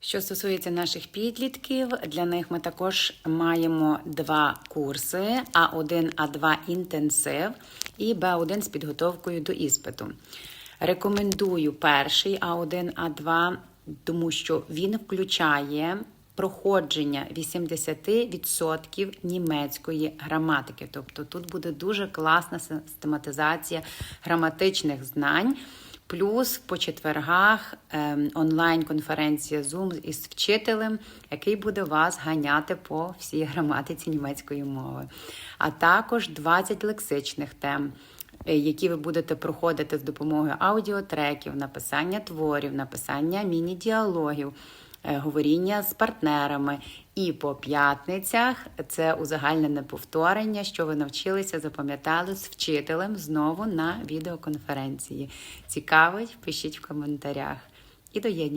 Що стосується наших підлітків, для них ми також маємо два курси: А1, А2 інтенсив і Б1 з підготовкою до іспиту. Рекомендую перший А1, А2, тому що він включає проходження 80% німецької граматики. Тобто тут буде дуже класна систематизація граматичних знань. Плюс по четвергах ем, онлайн-конференція Zoom із вчителем, який буде вас ганяти по всій граматиці німецької мови. А також 20 лексичних тем, е, які ви будете проходити з допомогою аудіотреків, написання творів, написання міні-діалогів, говоріння з партнерами. І по п'ятницях це узагальнене повторення, що ви навчилися, запам'ятали з вчителем знову на відеоконференції. Цікавить? Пишіть в коментарях і доєднуйтесь.